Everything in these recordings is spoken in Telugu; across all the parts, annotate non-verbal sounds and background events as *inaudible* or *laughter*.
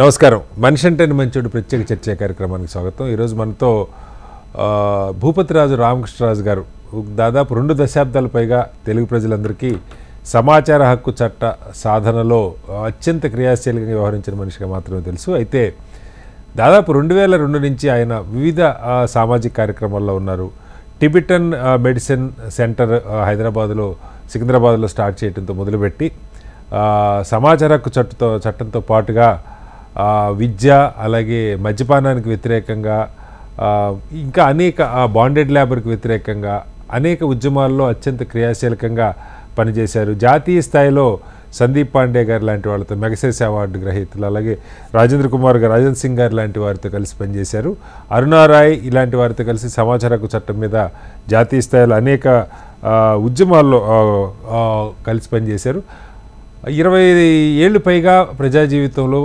నమస్కారం. మనిషి అంటే మంచోడు? ప్రత్యేక చర్చా కార్యక్రమానికి స్వాగతం. ఈరోజు మనతో భూపతిరాజు రామకృష్ణరాజు గారు. దాదాపు రెండు దశాబ్దాల పైగా తెలుగు ప్రజలందరికీ సమాచార హక్కు చట్ట సాధనలో అత్యంత క్రియాశీలంగా వ్యవహరించిన మనిషిగా మాత్రమే తెలుసు. అయితే దాదాపు రెండు వేల రెండు నుంచి ఆయన వివిధ సామాజిక కార్యక్రమాల్లో ఉన్నారు. టిబిటన్ మెడిసిన్ సెంటర్ హైదరాబాద్లో సికింద్రాబాద్లో స్టార్ట్ చేయడంతో మొదలుపెట్టి సమాచార హక్కు చట్టతో చట్టంతో పాటుగా విద్య అలాగే మద్యపానానికి వ్యతిరేకంగా ఇంకా అనేక బాండెడ్ లేబర్కి వ్యతిరేకంగా అనేక ఉద్యమాల్లో అత్యంత క్రియాశీలకంగా పనిచేశారు. జాతీయ స్థాయిలో సందీప్ పాండే గారు లాంటి వాళ్ళతో మెగసెస్ అవార్డు గ్రహీతలు అలాగే రాజేంద్ర కుమార్ గారు రాజన్ సింగ్ గారు లాంటి వారితో కలిసి పనిచేశారు. అరుణారాయ్ ఇలాంటి వారితో కలిసి సమాచార హక్కు చట్టం మీద జాతీయ స్థాయిలో అనేక ఉద్యమాల్లో కలిసి పనిచేశారు. ఇరవై ఏళ్ళు పైగా ప్రజా జీవితంలో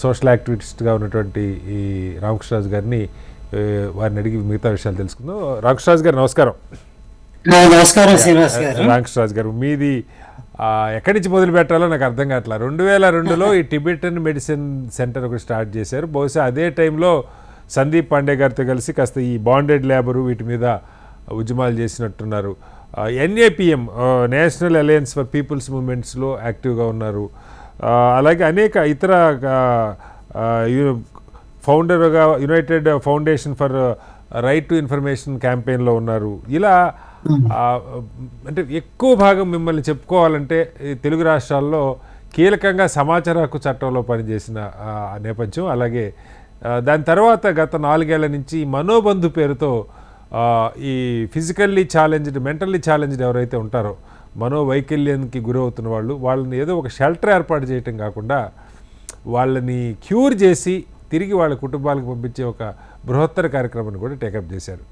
సోషల్ యాక్టివిస్ట్గా ఉన్నటువంటి ఈ రామకృష్ణరాజు గారిని వారిని అడిగి మిగతా విషయాలు తెలుసుకుందాం. రామకృష్ణరాజు గారు నమస్కారం. నమస్కారం శ్రీనివాస్ గారు. రామకృష్ణరాజు గారు మీది ఎక్కడి నుంచి మొదలు పెట్టాలో నాకు అర్థం కావట్లేదు. రెండు వేల రెండులో ఈ టిబెటన్ మెడిసిన్ సెంటర్ ఒకటి స్టార్ట్ చేశారు. బహుశా అదే టైంలో సందీప్ పాండే గారితో కలిసి కాస్త ఈ బాండెడ్ లేబరు వీటి మీద ఉద్యమాలు చేసినట్టున్నారు. NAPM National Alliance for People's మూమెంట్స్లో యాక్టివ్గా ఉన్నారు. అలాగే అనేక ఇతర ఫౌండర్గా United Foundation for Right to Information క్యాంపెయిన్లో ఉన్నారు. ఇలా అంటే ఎక్కువ భాగం మిమ్మల్ని చెప్పుకోవాలంటే తెలుగు రాష్ట్రాల్లో కీలకంగా సమాచార హక్కు చట్టంలో పనిచేసిన నేపథ్యం అలాగే దాని తర్వాత గత నాలుగేళ్ళ నుంచి మనోబంధు పేరుతో ఈ ఫిజికల్లీ ఛాలెంజ్డ్ మెంటల్లీ ఛాలెంజ్డ్ ఎవరైతే ఉంటారో మనోవైకల్యానికి గురవుతున్న వాళ్ళు వాళ్ళని ఏదో ఒక షెల్టర్ ఏర్పాటు చేయటం కాకుండా వాళ్ళని క్యూర్ చేసి తిరిగి వాళ్ళ కుటుంబాలకు పంపించే ఒక బృహత్తర కార్యక్రమాన్ని కూడా టేకప్ చేశారు.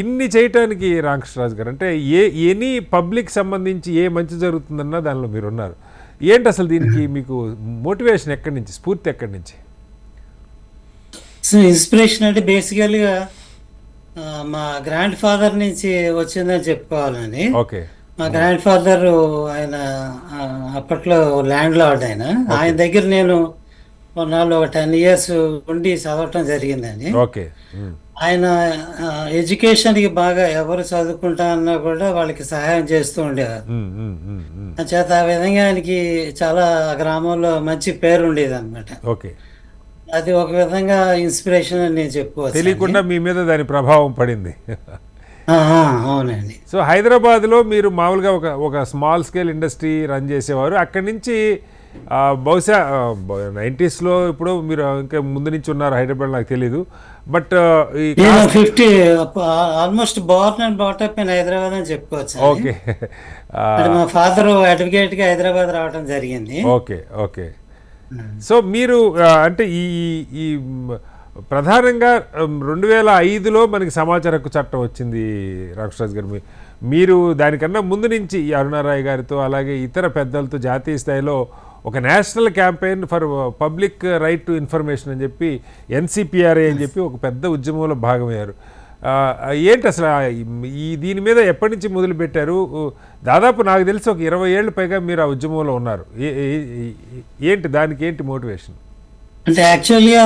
ఇన్ని చేయటానికి రామకృష్ణరాజు గారు అంటే ఏ ఎనీ పబ్లిక్ సంబంధించి ఏ మంచి జరుగుతుందన్నా దానిలో మీరు ఉన్నారు ఏంటి అసలు దీనికి మీకు మోటివేషన్ ఎక్కడి నుంచి స్ఫూర్తి ఎక్కడి నుంచి? సో ఇన్స్పిరేషన్ అంటే బేసికల్గా మా గ్రాండ్ ఫాదర్ నుంచి వచ్చిందని చెప్పుకోవాలండి ఓకే. మా గ్రాండ్ ఫాదర్ ఆయన అప్పట్లో ల్యాండ్ లార్డ్ ఆయన. ఆయన దగ్గర నేను కొన్నాళ్ళు ఒక టెన్ ఇయర్స్ ఉండి చదవటం జరిగిందండి ఓకే. ఆయన ఎడ్యుకేషన్కి బాగా ఎవరు చదువుకుంటా అన్నా కూడా వాళ్ళకి సహాయం చేస్తూ ఉండేవారు. చేత ఆ విధంగా ఆయనకి చాలా గ్రామంలో మంచి పేరు ఉండేది అనమాట ఓకే. అది ఒక విధంగా ఇన్స్పిరేషన్ అని నేను చెప్పుకోవచ్చు తెలియకుండా మీ మీద దాని ప్రభావం పడింది. అవునండి. సో హైదరాబాద్లో మీరు మామూలుగా ఒక ఒక స్మాల్ స్కేల్ ఇండస్ట్రీ రన్ చేసేవారు. అక్కడి నుంచి బహుశా నైంటీస్లో ఇప్పుడు మీరు ఇంకా ముందు నుంచి ఉన్నారు హైదరాబాద్ నాకు తెలీదు. But fifty almost born and brought up in Hyderabad అని చెప్పుకోవచ్చు ఓకే. మా ఫాదర్ అడ్వకేట్గా హైదరాబాద్ రావడం జరిగింది. Okay okay. సో మీరు అంటే ఈ ఈ ప్రధానంగా రెండు వేల ఐదులో మనకి సమాచార హక్కు చట్టం వచ్చింది రామకృష్ణరాజు గారు. మీరు దానికన్నా ముందు నుంచి ఈ అరుణారాయ్ గారితో అలాగే ఇతర పెద్దలతో జాతీయ స్థాయిలో ఒక National Campaign for Public Right to Information అని చెప్పి ఎన్సిపిఆర్ఏ అని చెప్పి ఒక పెద్ద ఉద్యమంలో భాగమయ్యారు. ఏంటి అసలు ఈ దీని మీద ఎప్పటి నుంచి మొదలు పెట్టారు దాదాపు నాకు తెలిసి ఒక ఇరవై ఏళ్ళు పైగా మీరు ఆ ఉద్యమంలో ఉన్నారు. ఏంటి దానికి ఏంటి మోటివేషన్? అంటే యాక్చువల్గా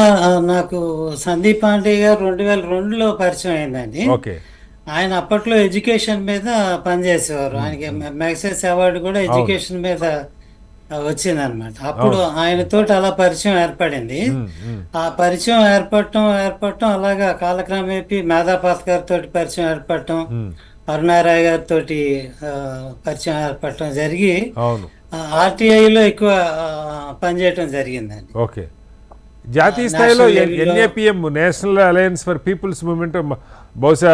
నాకు సందీప్ పాండే గారు రెండు వేల రెండులో పరిచయం అయిందండి. ఓకే. ఆయన అప్పట్లో ఎడ్యుకేషన్ మీద పనిచేసేవారు. ఆయనకి మ్యాగ్సెస్ అవార్డు కూడా ఎడ్యుకేషన్ మీద వచ్చింది అనమాట అప్పుడు ఆయనతో అలా పరిచయం ఏర్పడింది. ఆ పరిచయం ఏర్పడటం ఏర్పడటం అలాగా కాలక్రమేపీ మేధాపాత్ గారితో పరిచయం ఏర్పడటం అరుణారాయ్ గారితో పరిచయం ఏర్పడటం జరిగి ఆర్టీఐలో ఎక్కువ పనిచేయటం జరిగిందండి. ఓకే. జాతీయ స్థాయిలో NAPM National Alliance for People's Movement బహుశా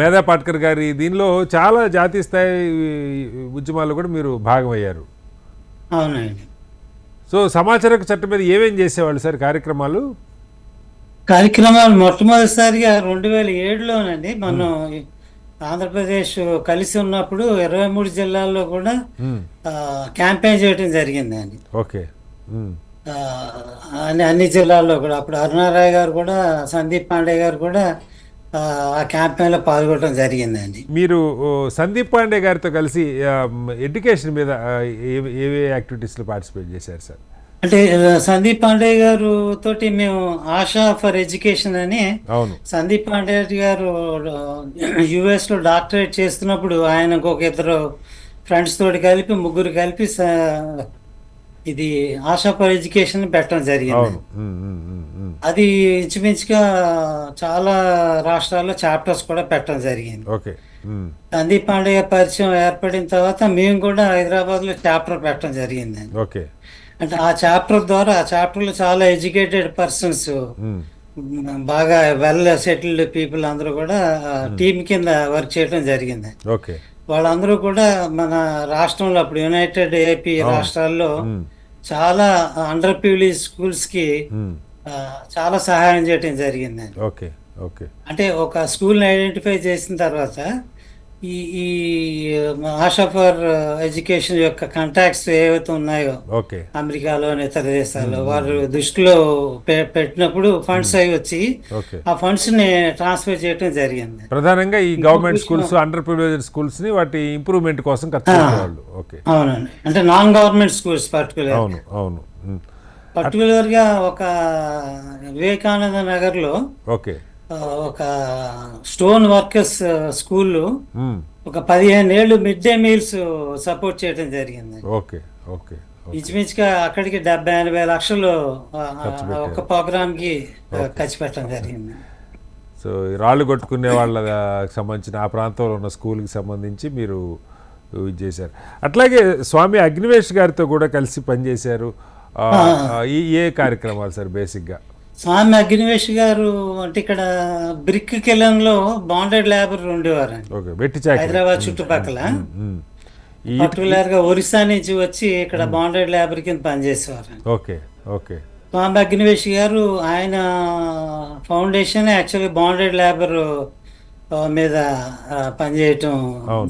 మేధా పాట్కర్ గారి దీనిలో చాలా జాతీయ స్థాయి ఉద్యమాల్లో కూడా మీరు భాగమయ్యారు. అవునండి. సో సమాచార చట్టం మీద ఏమేం చేసేవాళ్ళు సార్ కార్యక్రమాలు? కార్యక్రమాలు మొట్టమొదటిసారిగా రెండు వేల ఏడులోనండి మనం ఆంధ్రప్రదేశ్ కలిసి ఉన్నప్పుడు ఇరవై మూడు జిల్లాల్లో కూడా క్యాంపెయిన్ చేయడం జరిగిందండి. ఓకే. అన్ని అన్ని జిల్లాల్లో కూడా. అప్పుడు అరుణారాయ్ గారు కూడా సందీప్ పాండే గారు కూడా ఆ, క్యాంపెయిన్లో పాల్గొనడం జరిగిందండి. మీరు సందీప్ పాండే గారితో కలిసి ఎడ్యుకేషన్ మీద ఏ ఏ యాక్టివిటీస్లో పార్టిసిపేట్ చేశారు సార్? అంటే సందీప్ పాండే గారు తోటి మేము ఆశా ఫర్ ఎడ్యుకేషన్ అని సందీప్ పాండే గారు యుఎస్లో డాక్టరేట్ చేస్తున్నప్పుడు ఆయనకు ఒక ఇద్దరు ఫ్రెండ్స్ తోటి కలిపి ముగ్గురు కలిపి ఇది ఆశా ఫర్ ఎడ్యుకేషన్ పెట్టడం జరిగింది. అది ఇంచుమించుగా చాలా రాష్ట్రాల్లో చాప్టర్స్ కూడా పెట్టడం జరిగింది. సందీప్ పాండే పరిచయం ఏర్పడిన తర్వాత మేము కూడా హైదరాబాద్లో చాప్టర్ పెట్టడం జరిగింది. ఓకే. అంటే ఆ చాప్టర్ ద్వారా ఆ చాప్టర్లో చాలా ఎడ్యుకేటెడ్ పర్సన్స్ బాగా వెల్ సెటిల్డ్ పీపుల్ అందరూ కూడా టీం కింద వర్క్ చేయడం జరిగింది. వాళ్ళందరూ కూడా మన రాష్ట్రంలో అప్పుడు యునైటెడ్ ఏపీ రాష్ట్రాల్లో చాలా అండర్ ప్రివిలేజ్ స్కూల్స్కి ఉమ్, ఆ, చాలా సహాయం చేయడం జరిగింది ఓకే ఓకే. అంటే ఒక స్కూల్ని ఐడెంటిఫై చేసిన తర్వాత ఈ ఈ ఆశా ఫర్ ఎడ్యుకేషన్ యొక్క కాంటాక్ట్స్ ఏవైతే ఉన్నాయో ఓకే. అమెరికాలో ఇతర దేశాల్లో వారు దృష్టిలో పెట్టినప్పుడు ఫండ్స్ అవి వచ్చి ఆ ఫండ్స్ని ట్రాన్స్ఫర్ చేయడం జరిగింది. ప్రధానంగా ఈ గవర్నమెంట్ స్కూల్స్ అండర్ ప్రివిలేజ్డ్ స్కూల్స్ని వాటి ఇంప్రూవ్మెంట్ కోసం ఖర్చు అవునండి. అంటే నాన్ గవర్నమెంట్ స్కూల్స్ పర్టికులర్ అవును. అవును పర్టికులర్గా ఒక వివేకానంద నగర్లో ఓకే. ఒక స్టోన్ వర్కర్స్ స్కూల్ ఉమ్, ఒక పదిహేను ఏళ్ళు మిడ్ డే మీల్స్ సపోర్ట్ చేయడం జరిగింది. ఓకే ఓకే ఇంచుమించుగా అక్కడికి డెబ్బై ఎనభై లక్షలు ఒక ప్రోగ్రామ్కి ఖర్చు పెట్టడం జరిగింది. సో రాళ్ళు కొట్టుకునే వాళ్ళకి సంబంధించిన ఆ ప్రాంతంలో ఉన్న స్కూల్కి సంబంధించి మీరు ఇది చేశారు. అట్లాగే స్వామి అగ్నివేష్ గారితో కూడా కలిసి పనిచేశారు. ఏ కార్యక్రమాలు సార్ బేసిక్గా? స్వామి అగ్నివేష్ గారు అంటే ఇక్కడ బ్రిక్ కిలంలో బాండెడ్ లేబర్ ఉండేవారు ఓకే వెట్టి చాకరీ. హైదరాబాద్ చుట్టుపక్కల. పర్టికులర్గా ఒరిస్సా నుంచి వచ్చి ఇక్కడ బాండెడ్ లేబర్ కింద పనిచేసేవారు ఓకే ఓకే. స్వామి అగ్నివేష్ గారు ఆయన ఫౌండేషన్ యాక్చువల్లీ బాండెడ్ లేబర్ మీద పనిచేయటం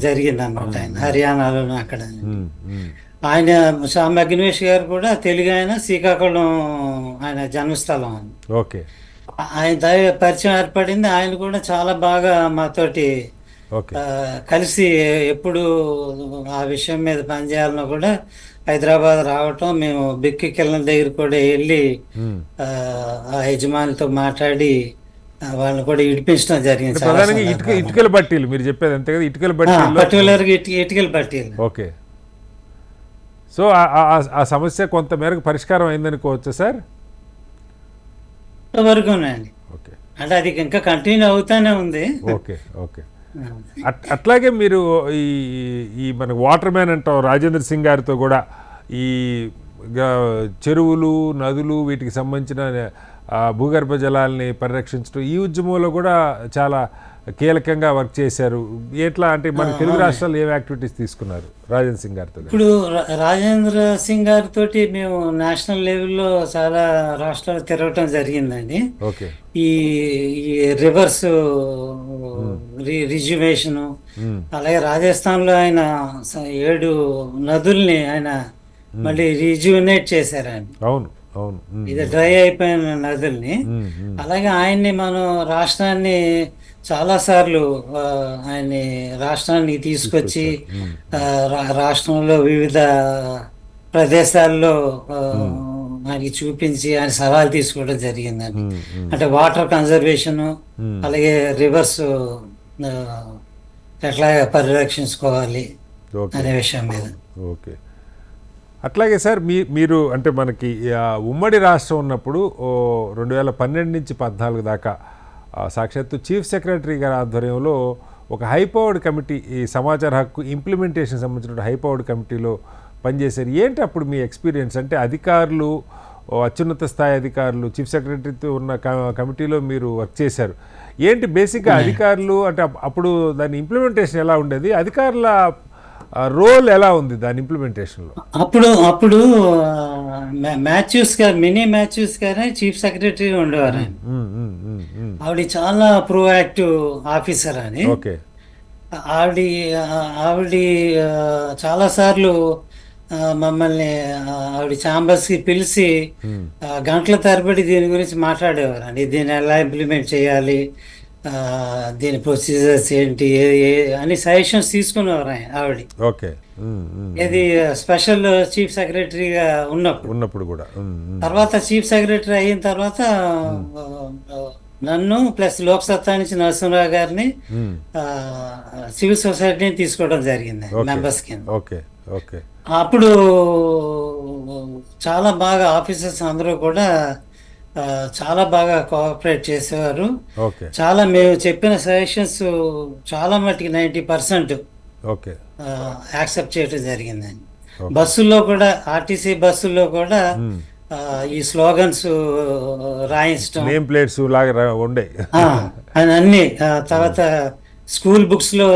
జరిగింది అనమాట ఆయన హర్యానాలో అక్కడ. ఆయన స్వామి అగ్నివేష్ గారు కూడా తెలుగు ఆయన శ్రీకాకుళం ఆయన జన్మస్థలం ఓకే. ఆయన దయ పరిచయం ఏర్పడింది. ఆయన కూడా చాలా బాగా మాతోటి కలిసి ఎప్పుడు ఆ విషయం మీద పనిచేయాలన్నా కూడా హైదరాబాద్ రావటం మేము బిక్కి కిల్లల దగ్గర కూడా వెళ్ళి. ఆ, యజమానితో మాట్లాడి వాళ్ళని కూడా ఇడిపించడం జరిగింది ఇటుకల బట్టీలు మీరు చెప్పేది అంతే కదా ఇటుకల బట్టీలు పర్టికులర్గా ఇటు- ఇటుకలు పట్టీలు ఓకే. సో ఆ- సమస్య కొంత మేరకు పరిష్కారం అయిందనుకోవచ్చా సార్? ఓకే. అంటే అది ఇంకా కంటిన్యూ అవుతానే ఉంది. Okay okay. అట్- అట్లాగే మీరు ఈ ఈ మన వాటర్ మ్యాన్ అంటాం రాజేంద్ర సింగ్ గారితో కూడా ఈ చెరువులు నదులు వీటికి సంబంధించిన భూగర్భ జలాల్ని పరిరక్షించడం ఈ ఉద్యమంలో కూడా చాలా కీలకంగా వర్క్ చేశారు. ఎట్లా అంటే మన తెలుగు రాష్ట్రాలు ఏం యాక్టివిటీస్ తీసుకున్నారు రాజేంద్ర సింగ్ గారితో? ఇప్పుడు రాజేంద్ర సింగ్ గారితో మేము నేషనల్ లెవెల్లో చాలా రాష్ట్రాలు తిరగటం జరిగిందండి. ఓకే. ఈ రివర్స్ రిజర్వేషన్ మ్మ్. అలాగే రాజస్థాన్లో ఆయన ఏడు నదుల్ని ఆయన మళ్ళీ రిజ్యూనేట్ చేశారు ఆయన అవును. అవును. ఇది డ్రై అయిపోయిన నదుల్ని. అలాగే ఆయన్ని మనం రాష్ట్రాన్ని చాలా సార్లు ఆయన్ని రాష్ట్రానికి తీసుకొచ్చి రాష్ట్రంలో వివిధ ప్రదేశాల్లో ఆయనకి చూపించి ఆయన సవాల్ తీసుకోవడం జరిగిందండి. అంటే వాటర్ కన్జర్వేషన్. అలాగే రివర్స్ ఎట్లా పరిరక్షించుకోవాలి అనే విషయం మీద. ఓకే. అట్లాగే సార్ మీ మీరు అంటే మనకి ఉమ్మడి రాష్ట్రం ఉన్నప్పుడు రెండు వేల పన్నెండు నుంచి పద్నాలుగు దాకా సాక్షాత్తు చీఫ్ సెక్రటరీ గారి ఆధ్వర్యంలో ఒక హైపవర్డ్ కమిటీ ఈ సమాచార హక్కు ఇంప్లిమెంటేషన్ సంబంధించిన హైపవర్డ్ కమిటీలో పనిచేశారు. ఏంటి అప్పుడు మీ ఎక్స్పీరియన్స్? అంటే అధికారులు అత్యున్నత స్థాయి అధికారులు చీఫ్ సెక్రటరీతో ఉన్న క- కమిటీలో మీరు వర్క్ చేశారు. ఏంటి బేసిక్గా అధికారులు అంటే అప్- అప్పుడు దాని ఇంప్లిమెంటేషన్ ఎలా ఉండేది? అధికారుల రోల్ ఎలా ఉంది దాని ఇంప్లిమెంటేషన్లో అప్పుడు అప్పుడు మాథ్యూస్ గారు మినీ మాథ్యూస్ గారే చీఫ్ సెక్రటరీ ఉండేవారు ఆవిడ చాలా ప్రోయాక్టివ్ ఆఫీసర్ అని. ఓకే. ఆవిడ ఆవిడ చాలా సార్లు మమ్మల్ని ఆవిడ ఛాంబర్స్కి పిలిచి గంటల తరబడి దీని గురించి మాట్లాడేవారు. అండి దీన్ని ఎలా ఇంప్లిమెంట్ చేయాలి? దీని ప్రొసీజర్స్ ఏంటి అని సజెషన్స్ తీసుకునేవారు ఆయన ఆవిడ. ఓకే. ఇది స్పెషల్ చీఫ్ సెక్రటరీగా ఉన్నప్పుడు. ఉన్నప్పుడు కూడా. తర్వాత చీఫ్ సెక్రటరీ అయిన తర్వాత నన్ను ప్లస్ లోక్ సత్తా నుంచి నరసింహరావు గారిని సివిల్ సొసైటీని తీసుకోవడం జరిగింది. మెంబర్స్ కింద. Okay okay. అప్పుడు చాలా బాగా ఆఫీసర్స్ అందరూ కూడా చాలా బాగా కోఆపరేట్ చేసేవారు. ఓకే. చాలా మేము చెప్పిన సజెషన్స్ చాలా మటుకి నైంటీ పర్సెంట్ యాక్సెప్ట్ చేయడం జరిగిందండి. బస్సుల్లో కూడా ఆర్టీసీ బస్సుల్లో కూడా ఈ స్లోగన్స్ రాయించడం నేమ్ ప్లేట్స్ లాగా ఉండే. అన్ని తర్వాత స్కూల్ బుక్స్లో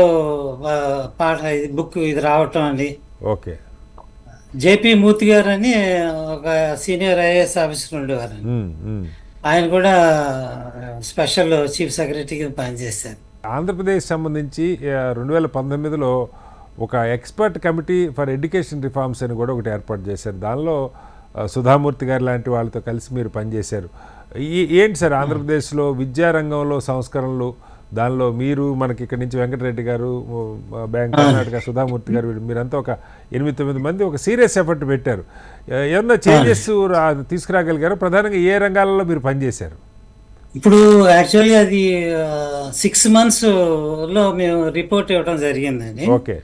ఇది బుక్ ఇది రావటం అని ఓకే. జేపీ మూర్తి గారు అని ఒక సీనియర్ ఐఏఎస్ ఆఫీసర్ ఉండేవారు. ఆయన కూడా స్పెషల్ చీఫ్ సెక్రటరీగా పనిచేశారు. ఆంధ్రప్రదేశ్ సంబంధించి రెండు వేల పంతొమ్మిదిలో ఒక expert committee for education reforms అని కూడా ఒకటి ఏర్పాటు చేశారు. దానిలో సుధామూర్తి గారు లాంటి వాళ్ళతో కలిసి మీరు పనిచేశారు. ఏంటి సార్ ఆంధ్రప్రదేశ్లో విద్యారంగంలో సంస్కరణలు దానిలో మీరు మనకి ఇక్కడి నుంచి వెంకటరెడ్డి గారు బ్యాంక్ కర్ణాటక సుధామూర్తి గారు మీరంతా ఒక ఎనిమిది తొమ్మిది మంది ఒక సీరియస్ ఎఫర్ట్ పెట్టారు. ఏమన్నా చేంజెస్ తీసుకురాగలిగారు? ప్రధానంగా ఏ రంగాలలో మీరు పనిచేశారు? ఇప్పుడు యాక్చువల్లీ అది సిక్స్ మంత్స్లో మేము రిపోర్ట్ ఇవ్వడం జరిగిందండి. ఓకే.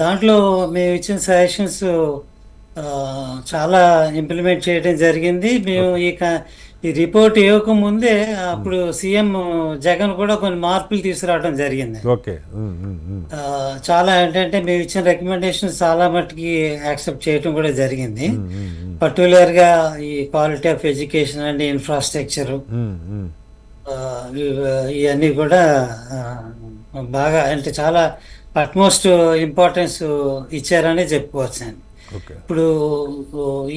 దాంట్లో మేము ఇచ్చిన సజెషన్స్ చాలా ఇంప్లిమెంట్ చేయడం జరిగింది. మేము ఈ ఈ రిపోర్ట్ ఇవ్వకముందే అప్పుడు సీఎం జగన్ కూడా కొన్ని మార్పులు తీసుకురావడం జరిగింది. ఓకే. చాలా ఏంటంటే మేము ఇచ్చిన రికమెండేషన్స్ చాలా మట్టుకి యాక్సెప్ట్ చేయడం కూడా జరిగింది. పర్టికులర్గా ఈ quality of education and infrastructure. ఇవన్నీ కూడా బాగా అంటే చాలా అట్మోస్ట్ ఇంపార్టెన్స్ ఇచ్చారని చెప్పుకోవచ్చు ఇప్పుడు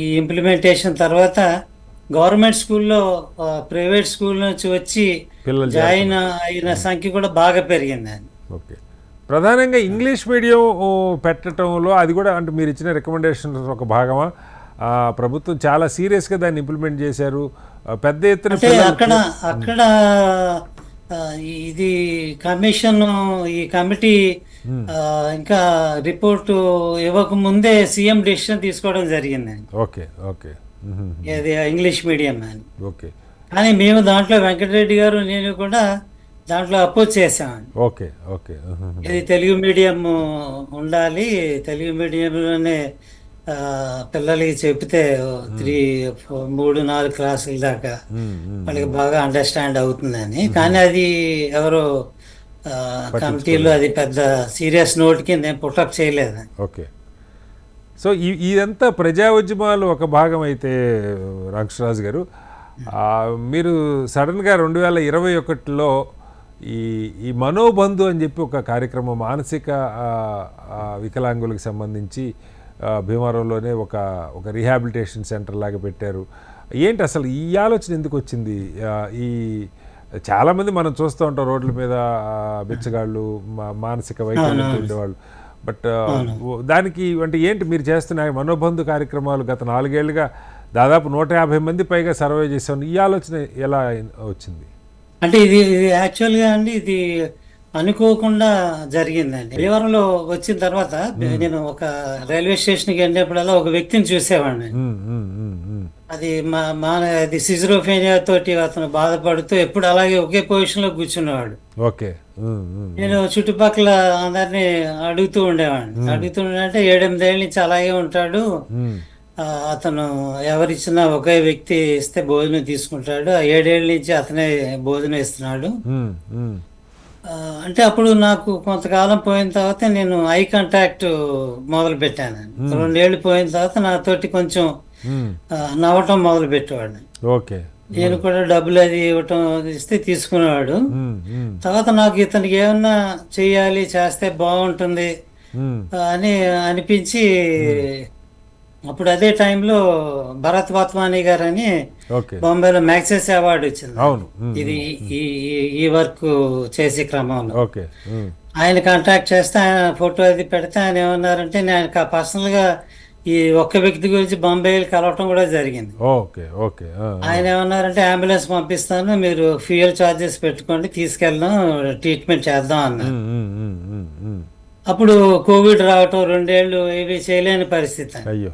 ఈ ఇంప్లిమెంటేషన్ తర్వాత గవర్నమెంట్ స్కూల్లో ప్రైవేట్ స్కూల్ నుంచి వచ్చి జాయిన్ అయిన సంఖ్య కూడా బాగా పెరిగిందండి ఓకే. ప్రధానంగా ఇంగ్లీష్ మీడియం పెట్టడంలో అది కూడా అంటే మీరు ఇచ్చిన రికమెండేషన్స్ ఒక భాగమా? ప్రభుత్వం చాలా సీరియస్గా దాన్ని ఇంప్లిమెంట్ చేశారు. పెద్ద ఎత్తున అక్కడ అక్కడ ఇది కమిషన్ ఈ కమిటీ ఇంకా రిపోర్టు ఇవ్వక ముందే సీఎం డెసిషన్ తీసుకోవడం జరిగిందండి. Okay okay. ఇది ఇంగ్లీష్ మీడియం అని ఓకే కానీ మేము దాంట్లో వెంకటరెడ్డి గారు నేను కూడా దాంట్లో అపోజ్ చేసామండి ఓకే ఓకే. ఇది తెలుగు మీడియం ఉండాలి. తెలుగు మీడియంలోనే పిల్లలకి చెప్తే త్రీ మూడు నాలుగు క్లాసుల దాకా మ్మ్, మ్మ్. వాళ్ళకి బాగా అండర్స్టాండ్ అవుతుందని. కానీ అది ఎవరో కమిటీలో అది పెద్ద సీరియస్ నోట్ కింద నేను పుట్టప్ చేయలేదు ఓకే సో ఈ ఇదంతా ప్రజా ఉద్యమాలు ఒక భాగం అయితే రాక్షరాజు గారు. మీరు సడన్గా రెండు వేల ఇరవై ఒకటిలో ఈ ఈ మనోబంధు అని చెప్పి ఒక కార్యక్రమం మానసిక వికలాంగులకు సంబంధించి భీమవరంలోనే ఒక ఒక రీహాబిలిటేషన్ సెంటర్ లాగా పెట్టారు. ఏంటి అసలు ఈ ఆలోచన ఎందుకు వచ్చింది? ఈ చాలామంది మనం చూస్తూ ఉంటాం రోడ్ల మీద బిచ్చగాళ్ళు మా- మానసిక వైకల్యంతో ఉండేవాళ్ళు బట్ దానికి అంటే ఏంటి మీరు చేస్తున్న మనోబంధు కార్యక్రమాలు గత నాలుగేళ్ళుగా దాదాపు నూట యాభై మంది పైగా సర్వే చేశాను ఈ ఆలోచన ఎలా వచ్చింది? అంటే ఇది ఇది యాక్చువల్గా అండి ఇది అనుకోకుండా జరిగిందండి. భీవరంలో వచ్చిన తర్వాత నేను ఒక రైల్వే స్టేషన్కి వెళ్ళినప్పుడల్లా ఒక వ్యక్తిని చూసేవాడిని. అది మా మా అది సిజరోఫేనియా తోటి అతను బాధపడుతూ ఎప్పుడు అలాగే ఒకే పొజిషన్లో కూర్చునేవాడు. ఓకే. నేను చుట్టుపక్కల అందరినీ అడుగుతూ ఉండేవాడిని. అడుగుతూ ఉండే ఏడెనిమిదేళ్ళ నుంచి అలాగే ఉంటాడు. అతను ఎవరిచ్చినా ఒకే వ్యక్తి ఇస్తే భోజనం తీసుకుంటాడు. ఆ ఏడేళ్ళ నుంచి అతనే భోజనం ఇస్తున్నాడు. అంటే అప్పుడు నాకు కొంతకాలం పోయిన తర్వాత నేను ఐ కాంటాక్ట్ మొదలు పెట్టాను రెండేళ్ళు పోయిన తర్వాత నాతోటి కొంచెం నవ్వటం మొదలు పెట్టేవాడిని ఓకే. నేను కూడా డబ్బులు అది ఇవ్వటం ఇస్తే తీసుకునేవాడు. తర్వాత నాకు ఇతనికి ఏమన్నా చెయ్యాలి చేస్తే బాగుంటుంది అని అనిపించి అప్పుడు అదే టైంలో భరత్ వాత్వాని గారు అని బాంబేలో మ్యాక్సెస్ అవార్డు వచ్చింది. ఇది ఈ వర్క్ చేసే క్రమంలో. ఆయన కాంటాక్ట్ చేస్తే ఆయన ఫోటో అది పెడితే ఆయన ఏమన్నారంటే నేను పర్సనల్గా ఈ ఒక్క వ్యక్తి గురించి బొంబాయిలు కలవటం కూడా జరిగింది. Okay okay. ఆయన ఏమన్నారంటే అంబులెన్స్ పంపిస్తాను మీరు ఫ్యూయల్ ఛార్జెస్ పెట్టుకోండి తీసుకెళ్దాం ట్రీట్మెంట్ చేద్దాం అన్నారు. అప్పుడు కోవిడ్ రావటం రెండేళ్ళు ఇవి చేయలేని పరిస్థితి. అయ్యో.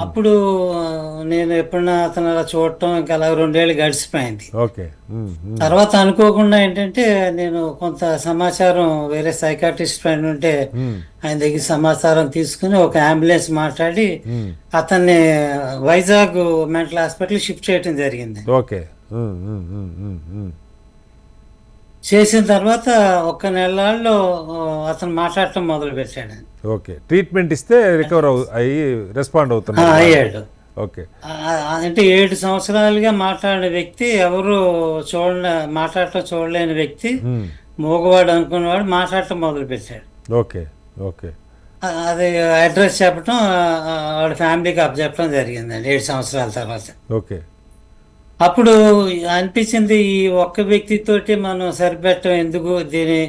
అప్పుడు నేను ఎప్పుడన్నా అతను అలా చూడటం ఇంకా అలా రెండేళ్ళు గడిచిపోయింది. ఓకే. తర్వాత అనుకోకుండా ఏంటంటే నేను కొంత సమాచారం వేరే సైకాట్రిస్ట్ ఫ్రెండ్ ఉంటే ఆయన దగ్గర సమాచారం తీసుకుని ఒక అంబులెన్స్ మాట్లాడి. అతన్ని వైజాగ్ మెంటల్ హాస్పిటల్ షిఫ్ట్ చేయడం జరిగింది. ఓకే. చేసిన తర్వాత ఒక్క నెలల్లో ఆ, అతను మాట్లాడటం మొదలు పెట్టాడు ఓకే. ట్రీట్మెంట్ ఇస్తే రికవర్ అయ్యి రెస్పాండ్ ఆ, అవుతున్నారు అయ్యాడు. ఓకే. అంటే ఏడు సంవత్సరాలుగా మాట్లాడిన వ్యక్తి ఎవరు చూడ మాట్లాడటం చూడలేని వ్యక్తి మూగవాడు అనుకున్నవాడు మాట్లాడటం మొదలు పెట్టాడు ఓకే. ఓకే అది అడ్రస్ చెప్పడం వాడి ఫ్యామిలీకి అప్ చెప్పడం జరిగిందండి ఏడు సంవత్సరాల తర్వాత. ఓకే. అప్పుడు అనిపించింది ఈ ఒక్క వ్యక్తితోటి మనం సరిపెట్టం ఎందుకు దీని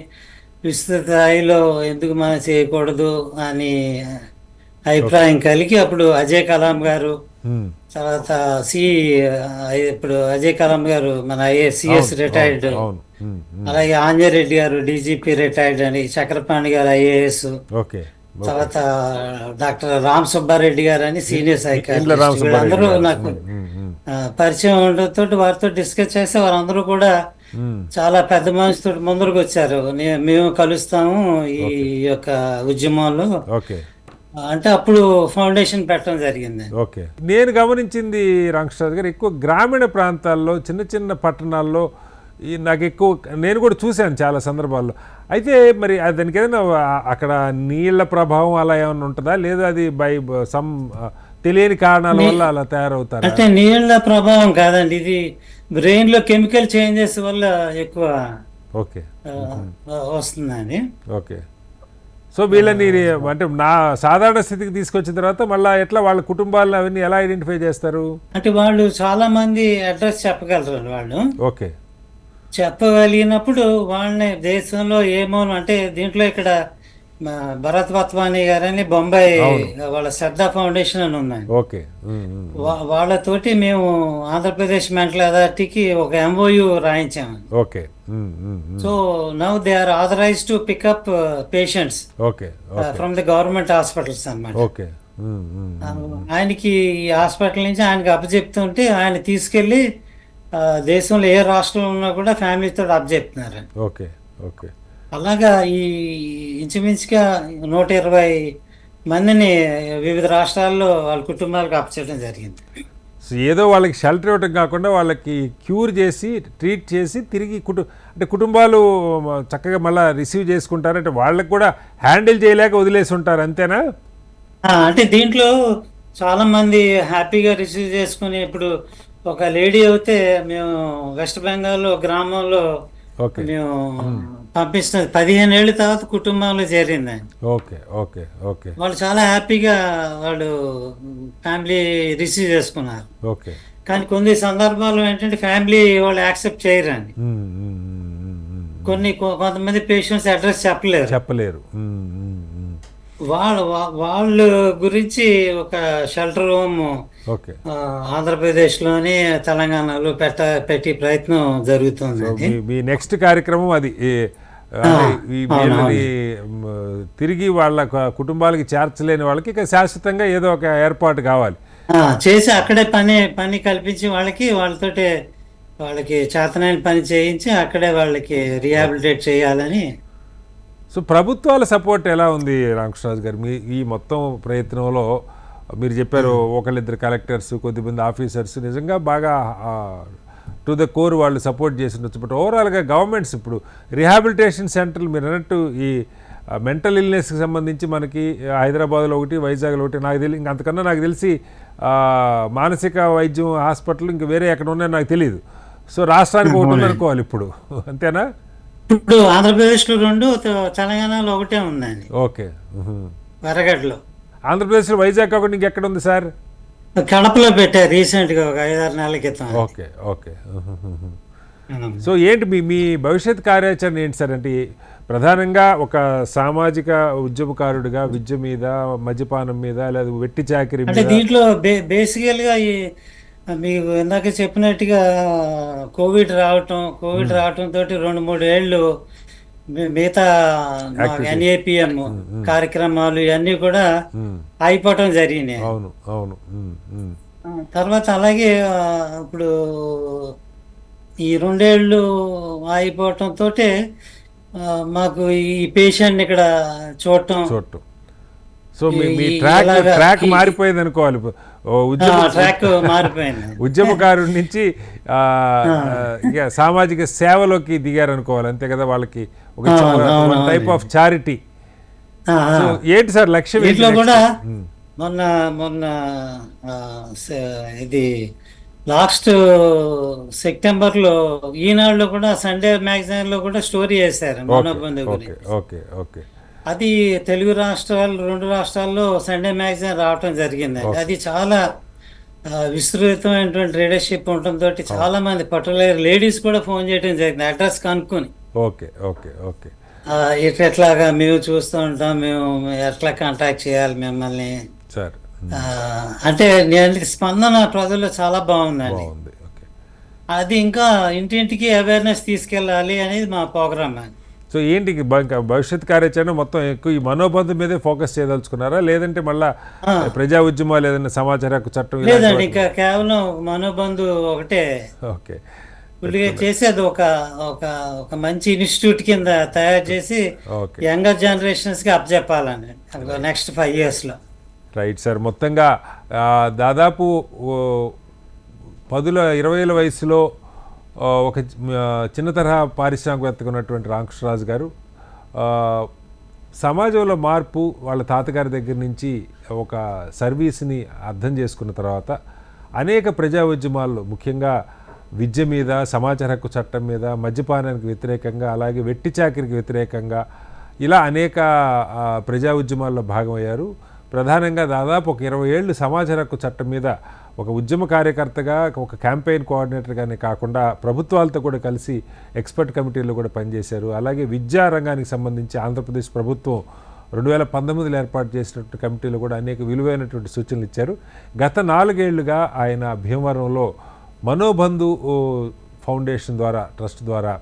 విస్తృత స్థాయిలో ఎందుకు మనం చేయకూడదు అని అభిప్రాయం కలిగి అప్పుడు అజయ్ కలాం గారు తర్వాత సి ఇప్పుడు అజయ్ కలాం గారు మన ఐఏసిఎస్ రిటైర్డ్. అలాగే ఆంజనేరెడ్డి గారు డీజీపీ రిటైర్డ్ అని చక్రపాణి గారు ఐఏఎస్. తర్వాత డాక్టర్ రామ్ సుబ్బారెడ్డి గారు అని సీనియర్ సుబ్బారెడ్డి వీళ్ళందరూ. నాకు పరిచయం ఉండటంతో వారితో డిస్కస్ చేస్తే వారందరూ కూడా. చాలా పెద్ద మనిషితో ముందరకు వచ్చారు. మేము కలుస్తాము ఈ యొక్క ఉద్యమంలో. ఓకే. అంటే అప్పుడు ఫౌండేషన్ పెట్టడం జరిగింది. ఓకే. నేను గమనించింది రామకృష్ణరాజు గారు ఎక్కువ గ్రామీణ ప్రాంతాల్లో చిన్న చిన్న పట్టణాల్లో ఈ నాకు ఎక్కువ నేను కూడా చూశాను చాలా సందర్భాల్లో. అయితే మరి దానికి ఏదైనా అక్కడ నీళ్ళ ప్రభావం అలా ఏమైనా ఉంటుందా? లేదా అది బై సమ్ తెలియని కారణాల వల్ల అలా తయారవుతారా? అంటే నీళ్ళ ప్రభావం కాదండి ఇది బ్రెయిన్లో కెమికల్ చేంజెస్ వల్ల ఎక్కువ ఓకే. వస్తుందండి. ఓకే. సో వీళ్ళని అంటే నా సాధారణ స్థితికి తీసుకొచ్చిన తర్వాత మళ్ళీ ఎట్లా వాళ్ళ కుటుంబాలను అవన్నీ ఎలా ఐడెంటిఫై చేస్తారు? అంటే వాళ్ళు చాలా మంది అడ్రస్ చెప్పగలరు వాళ్ళు. ఓకే. చెప్పగలిగినప్పుడు వాళ్ళని దేశంలో ఏమో అంటే దీంట్లో ఇక్కడ మా భరత్ వత్వాని గారని బొంబాయి వాళ్ళ శ్రద్ధ ఫౌండేషన్ అని ఉందండి. ఓకే. వాళ్ళతోటి మేము ఆంధ్రప్రదేశ్ మెంటల్ అథారిటీకి ఒక MOU రాయించాము okay. So now they are authorize to pick up patients okay from the government hospitals అన్నమాట. ఓకే. ఉమ్, ఆయనకి ఈ హాస్పిటల్ నుంచి ఆయనకి అప్పచెప్తుంటే ఆయన తీసుకెళ్ళి ఆ, దేశంలో ఏ రాష్ట్రంలో ఉన్నా కూడా ఫ్యామిలీతో అప్పచెప్తున్నారు ఓకే ఓకే. అలాగా ఈ ఇంచుమించుగా నూట ఇరవై మందిని వివిధ రాష్ట్రాల్లో వాళ్ళ కుటుంబాలకు అప్పచెప్పడం జరిగింది. సో ఏదో వాళ్ళకి షెల్టర్ ఇవ్వటం కాకుండా వాళ్ళకి క్యూర్ చేసి ట్రీట్ చేసి తిరిగి కుటు అంటే కుటుంబాలు చక్కగా మళ్ళీ రిసీవ్ చేసుకుంటారు. అంటే వాళ్ళకి కూడా హ్యాండిల్ చేయలేక వదిలేసి ఉంటారు. అంతేనా? అంటే దీంట్లో చాలా మంది హ్యాపీగా రిసీవ్ చేసుకుని ఇప్పుడు ఒక లేడీ అయితే మేము వెస్ట్ బెంగాల్లో గ్రామంలో మేము. పంపిస్తున్నది పదిహేను ఏళ్ళ తర్వాత కుటుంబంలో చేరింది ఓకే ఓకే ఓకే. వాళ్ళు చాలా హ్యాపీగా వాళ్ళు ఫ్యామిలీ రిసీవ్ చేసుకున్నారు. ఓకే. కానీ కొన్ని సందర్భాల్లో ఏంటంటే ఫ్యామిలీ వాళ్ళు యాక్సెప్ట్ చేయరండి. కొన్ని కొంతమంది పేషెంట్స్ అడ్రస్ చెప్పలేరు. చెప్పలేరు. వాళ్ళ వాళ్ళ గురించి ఒక షెల్టర్ హోమ్ ఆంధ్రప్రదేశ్లోని తెలంగాణలో పెట్ట పెట్టి ప్రయత్నం జరుగుతుంది మీ నెక్స్ట్ కార్యక్రమం అది ఈ- వీళ్ళని తిరిగి వాళ్ళ కుటుంబాలకి చేర్చలేని వాళ్ళకి ఇక శాశ్వతంగా ఏదో ఒక ఏర్పాటు కావాలి. చేసి అక్కడే పని పని కల్పించి వాళ్ళకి వాళ్ళతోటి వాళ్ళకి చేతనైన పని చేయించి అక్కడే వాళ్ళకి రిహాబిలిటేట్ చేయాలని. సో ప్రభుత్వాల సపోర్ట్ ఎలా ఉంది రామకృష్ణరాజు గారు? మీ ఈ మొత్తం ప్రయత్నంలో మీరు చెప్పారు ఒకళ్ళిద్దరు కలెక్టర్స్ కొద్దిమంది ఆఫీసర్స్ నిజంగా బాగా టు ద కోర్ వాళ్ళు సపోర్ట్ చేసి ఉండొచ్చు బట్ ఓవరాల్గా గవర్నమెంట్స్ ఇప్పుడు రిహాబిలిటేషన్ సెంటర్లు మీరు అన్నట్టు ఈ మెంటల్ ఇల్నెస్కి సంబంధించి మనకి హైదరాబాద్లో ఒకటి వైజాగ్లో ఒకటి నాకు ఇంక అంతకన్నా నాకు తెలిసి మానసిక వైద్యం హాస్పిటల్ ఇంక వేరే ఎక్కడ ఉన్నాయో నాకు తెలియదు సో రాష్ట్రానికి ఒకటి అనుకోవాలి ఇప్పుడు. అంతేనా? ఇప్పుడు ఆంధ్రప్రదేశ్లో రెండు తెలంగాణలో ఒకటే ఉందండి. ఓకే. వరగడ్లో ఆంధ్రప్రదేశ్లో వైజాగ్ కాకుండా ఇంకెక్కడ ఉంది సార్? కడపలో పెట్టారు రీసెంట్గా ఒక ఐదారు నెలల క్రితం. Okay okay. సో ఏంటి మీ మీ భవిష్యత్ కార్యాచరణ ఏంటి సార్? అంటే ప్రధానంగా ఒక సామాజిక ఉద్యమకారుడిగా విద్య మీద మద్యపానం మీద లేదా వెట్టి చాకిరి అంటే దీంట్లో బే బేసికల్గా ఈ మీకు ఇందాక చెప్పినట్టుగా కోవిడ్ రావటం కోవిడ్ రావటం తోటి రెండు మూడు ఏళ్ళు మిగతా ఎన్ఏపిఎం కార్యక్రమాలు ఇవన్నీ కూడా ఉమ్, అయిపోవటం జరిగినాయి. అవును అవును. తర్వాత అలాగే ఇప్పుడు ఈ రెండేళ్ళు అయిపోవటం తోటే ఆ, మాకు ఈ పేషెంట్ ఇక్కడ చూడటం చూడటం. సో మీ ట్రాక్ ట్రాక్ మారిపోయింది అనుకోవాలి. ట్రాక్ మారిపోయింది. *laughs* ఉద్యమకారుడి నుంచి సామాజిక సేవలోకి దిగారు అనుకోవాలి అంతే కదా వాళ్ళకి ఒక టైప్ ఆఫ్ చారిటీ ఏంటి సార్ లక్ష్యం next? కూడా ఉమ్, మొన్న మొన్న ఇది లాస్ట్ సెప్టెంబర్లో ఈనాడులో కూడా సండే మ్యాగజైన్లో కూడా స్టోరీ వేశారు మనోబంధు గురించి. అది తెలుగు రాష్ట్రాలు రెండు రాష్ట్రాల్లో సండే మ్యాగజైన్ రావటం జరిగింది. అది చాలా విస్తృతమైనటువంటి రీడర్షిప్ ఉండటంతో చాలా మంది పర్టికులర్ లేడీస్ కూడా ఫోన్ చేయడం జరిగింది అడ్రస్ కనుక్కొని. Okay okay okay. ఆ, ఇట్లా ఎట్లాగా మేము చూస్తూ ఉంటాం మేము ఎట్లా కాంటాక్ట్ చేయాలి మిమ్మల్ని? సార్. అంటే నేను స్పందన ప్రజల్లో చాలా బాగుందండి. అది ఇంకా ఇంటింటికి అవేర్నెస్ తీసుకెళ్ళాలి అనేది మా ప్రోగ్రామ్ సో ఏంటి భవిష్యత్ కార్యాచరణ మొత్తం ఎక్కువ ఈ మనోబంధం మీదే ఫోకస్ చేయదలుచుకున్నారా? లేదంటే మళ్ళా ప్రజా ఉద్యమాలు ఏదైనా సమాచార చట్టం లేదండి ఇంకా కేవలం మనోబంధు ఒకటే. ఓకే. ఫుల్గా చేసేది ఒక ఒక ఒక మంచి ఇన్స్టిట్యూట్ కింద తయారు చేసి యంగర్ జనరేషన్స్కి అప్పచెప్పాలని నెక్స్ట్ ఫైవ్ ఇయర్స్లో రైట్ సార్ మొత్తంగా దాదాపు పదుల ఇరవైల వయసులో ఒక చిన్న తరహా పారిశ్రామికవేత్తగా ఉన్నటువంటి రామకృష్ణరాజు గారు సమాజంలో మార్పు వాళ్ళ తాతగారి దగ్గర నుంచి ఒక సర్వీస్ని అర్థం చేసుకున్న తర్వాత అనేక ప్రజా ఉద్యమాల్లో ముఖ్యంగా విద్య మీద సమాచార హక్కు చట్టం మీద మద్యపానానికి వ్యతిరేకంగా అలాగే వెట్టి చాకరికి వ్యతిరేకంగా ఇలా అనేక ప్రజా ఉద్యమాల్లో భాగమయ్యారు. ప్రధానంగా దాదాపు ఒక ఇరవై ఏళ్ళు సమాచార హక్కు చట్టం మీద ఒక ఉద్యమ కార్యకర్తగా ఒక క్యాంపెయిన్ కోఆర్డినేటర్గానే కాకుండా ప్రభుత్వాలతో కూడా కలిసి ఎక్స్పర్ట్ కమిటీలో కూడా పనిచేశారు. అలాగే విద్యా రంగానికి సంబంధించి ఆంధ్రప్రదేశ్ ప్రభుత్వం రెండు వేల పంతొమ్మిదిలో ఏర్పాటు చేసినటువంటి కమిటీలో కూడా అనేక విలువైనటువంటి సూచనలు ఇచ్చారు. గత నాలుగేళ్ళుగా ఆయన భీమవరంలో మనోబంధు ఫౌండేషన్ ద్వారా ట్రస్ట్ ద్వారా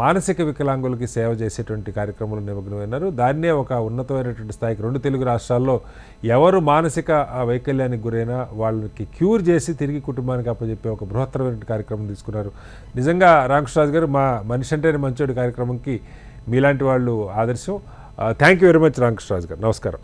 మానసిక వికలాంగులకి సేవ చేసేటువంటి కార్యక్రమంలో నిమగ్నమైనారు దాన్నే ఒక ఉన్నతమైనటువంటి స్థాయికి రెండు తెలుగు రాష్ట్రాల్లో ఎవరు మానసిక వైకల్యానికి గురైనా వాళ్ళకి క్యూర్ చేసి తిరిగి కుటుంబానికి అప్పచెప్పే ఒక బృహత్తరమైన కార్యక్రమం తీసుకున్నారు. నిజంగా రామకృష్ణరాజు గారు మా మనిషి అంటేనే మంచోడి కార్యక్రమంకి మీలాంటి వాళ్ళు ఆదర్శం. Thank you very much Ramakrishnaraju garu. నమస్కారం.